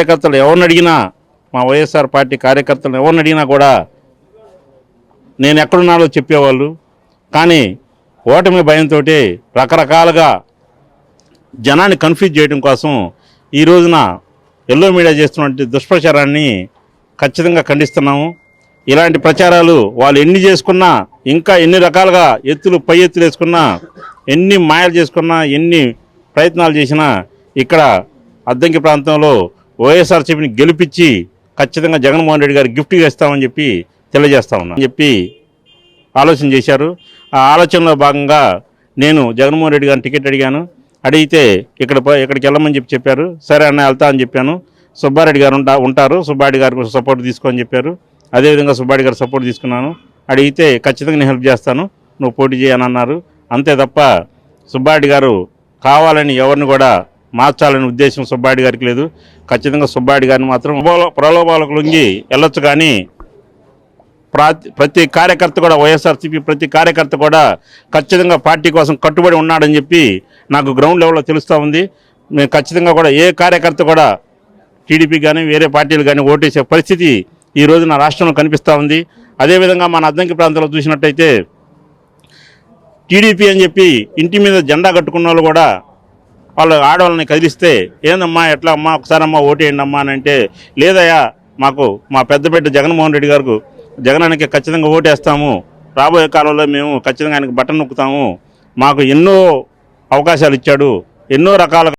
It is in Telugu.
కార్యకర్తలు ఎవరిని అడిగినా మా వైఎస్ఆర్ పార్టీ కార్యకర్తలు ఎవరిని అడిగినా కూడా నేను ఎక్కడున్నానో చెప్పేవాళ్ళు. కానీ ఓటమి భయంతో రకరకాలుగా జనాన్ని కన్ఫ్యూజ్ చేయడం కోసం ఈ రోజున ఎల్లో మీడియా చేస్తున్నటువంటి దుష్ప్రచారాన్ని ఖచ్చితంగా ఖండిస్తున్నాము. ఇలాంటి ప్రచారాలు వాళ్ళు ఎన్ని చేసుకున్నా ఇంకా ఎన్ని రకాలుగా ఎత్తులు పై ఎత్తులు వేసుకున్నా ఎన్ని మాయలు చేసుకున్నా ఎన్ని ప్రయత్నాలు చేసినా ఇక్కడ అద్దంకి ప్రాంతంలో ఓఎస్ఆర్సీపీని గెలిపించి ఖచ్చితంగా జగన్మోహన్ రెడ్డి గారు గిఫ్ట్గా ఇస్తామని చెప్పి తెలియజేస్తా ఉన్నా. అని చెప్పి ఆలోచన చేశారు. ఆ ఆలోచనలో భాగంగా నేను జగన్మోహన్ రెడ్డి గారిని టికెట్ అడిగాను. అడిగితే ఇక్కడ ఇక్కడికి వెళ్ళమని చెప్పి చెప్పారు. సరే అన్న వెళ్తా అని చెప్పాను. సుబ్బారెడ్డి గారు ఉంటా ఉంటారు. సుబ్బారెడ్డి గారికి సపోర్ట్ తీసుకోని చెప్పారు. అదేవిధంగా సుబ్బారెడ్డి గారు సపోర్ట్ తీసుకున్నాను. అడిగితే ఖచ్చితంగా నేను హెల్ప్ చేస్తాను. నువ్వు పోటీ చేయని అన్నారు అంతే తప్ప సుబ్బారెడ్డి గారు కావాలని ఎవరిని కూడా మార్చాలనే ఉద్దేశం సుబ్బారెడ్డి గారికి లేదు. ఖచ్చితంగా సుబ్బారెడ్డి గారిని మాత్రం ప్రలోభాలకు లొంగి వెళ్ళొచ్చు కానీ ప్రతి ప్రతి కార్యకర్త కూడా వైఎస్ఆర్సీపీ ప్రతి కార్యకర్త కూడా ఖచ్చితంగా పార్టీ కోసం కట్టుబడి ఉన్నాడని చెప్పి నాకు గ్రౌండ్ లెవెల్లో తెలుస్తూ ఉంది. మేము ఖచ్చితంగా కూడా ఏ కార్యకర్త కూడా టీడీపీ కానీ వేరే పార్టీలు కానీ ఓటేసే పరిస్థితి ఈ రోజు నా రాష్ట్రంలో కనిపిస్తూ ఉంది. అదేవిధంగా మన అద్దంకి ప్రాంతంలో చూసినట్టయితే టీడీపీ అని చెప్పి ఇంటి మీద జెండా కట్టుకున్న వాళ్ళు కూడా వాళ్ళు ఆడవాళ్ళని కదిలిస్తే ఏందమ్మా ఎట్లా అమ్మా ఒకసారి అమ్మా ఓటేయండి అమ్మా అని అంటే లేదయ్యా మాకు మా పెద్ద బిడ్డ జగన్మోహన్ రెడ్డి గారికి జగనానికి ఖచ్చితంగా ఓటేస్తాము. రాబోయే కాలంలో మేము ఖచ్చితంగా ఆయనకు బటన్ నొక్కుతాము. మాకు ఎన్నో అవకాశాలు ఇచ్చాడు. ఎన్నో రకాల